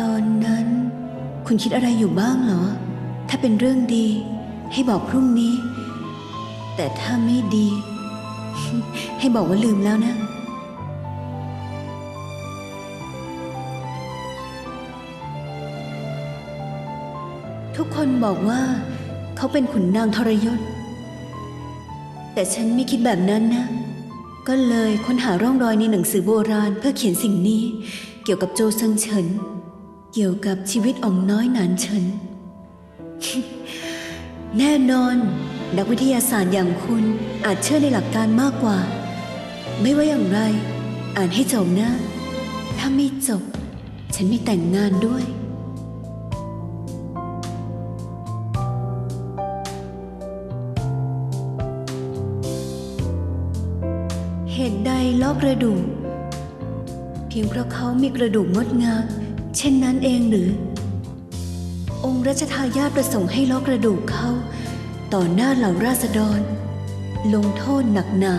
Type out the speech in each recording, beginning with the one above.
ตอนนั้น คุณคิดอะไรอยู่บ้างเหรอ ถ้าเป็นเรื่องดี ให้บอกพรุ่งนี้ แต่ถ้าไม่ดี ให้บอกว่าลืมแล้วนะทุกคนบอกว่าเขาเป็นขุนนางทรยศ แต่ฉันไม่คิดแบบนั้นนะ ก็เลยค้นหาร่องรอยในหนังสือโบราณเพื่อเขียนสิ่งนี้ เกี่ยวกับโจซิงเฉิน เกี่ยวกับชีวิตอ่องน้อยหนานเฉิน แน่นอน นักวิทยาศาสตร์อย่างคุณอาจเชื่อในหลักการมากกว่า ไม่ว่าอย่างไร อ่านให้จบนะ ถ้าไม่จบ ฉันไม่แต่งงานด้วยเหตุใดลอกกระดูก เพียงเพราะเขามีกระดูกงดงาม เช่นนั้นเองหรือ องค์รัชทายาทประสงค์ให้ลอกกระดูกเขาต่อหน้าเหล่าราษฎร ลงโทษหนักหนา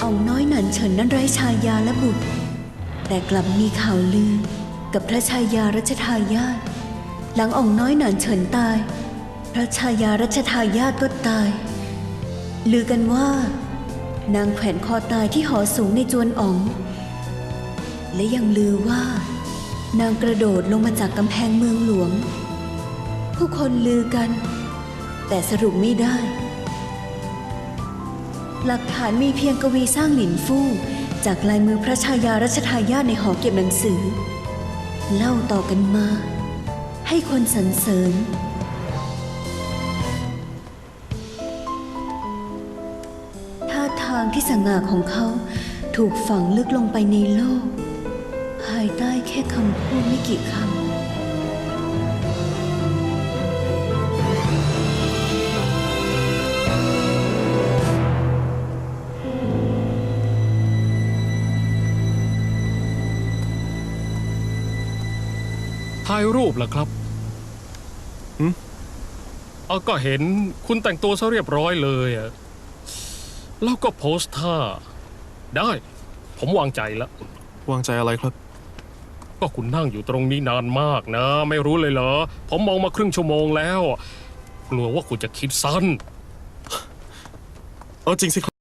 เอาน้อยหนันเฉินนั้นไร้ชายาและบุตร แต่กลับมีข่าวลือกับพระชายารัชทายาทหลังอ่องน้อยหนานเฉินตาย พระชายารัชทายาทก็ตาย ลือกันว่า นางแขวนคอตายที่หอสูงในจวนอ๋อง และยังลือว่า นางกระโดดลงมาจากกำแพงเมืองหลวง ผู้คนลือกัน แต่สรุปไม่ได้ หลักฐานมีเพียงกวีสร้างหลินฟู่จากลายมือพระชายารัชทายาทในหอเก็บหนังสือ เล่าต่อกันมา ให้คนสรรเสริญ ที่สง่าของเขาถูกฝังลึกลงไปในโลก ภายใต้แค่คำพูดไม่กี่คำถ่ายรูปล่ะครับหึเอาก็เห็นคุณแต่งตัวซะเรียบร้อยเลยอะ แล้วก็โพสท่า ได้ ผมวางใจแล้ว วางใจอะไรครับ ก็คุณนั่งอยู่ตรงนี้นานมากนะ ไม่รู้เลยเหรอ ผมมองมาครึ่งชั่วโมงแล้ว กลัวว่าคุณจะคิดสั้น เอาจริงสิครับ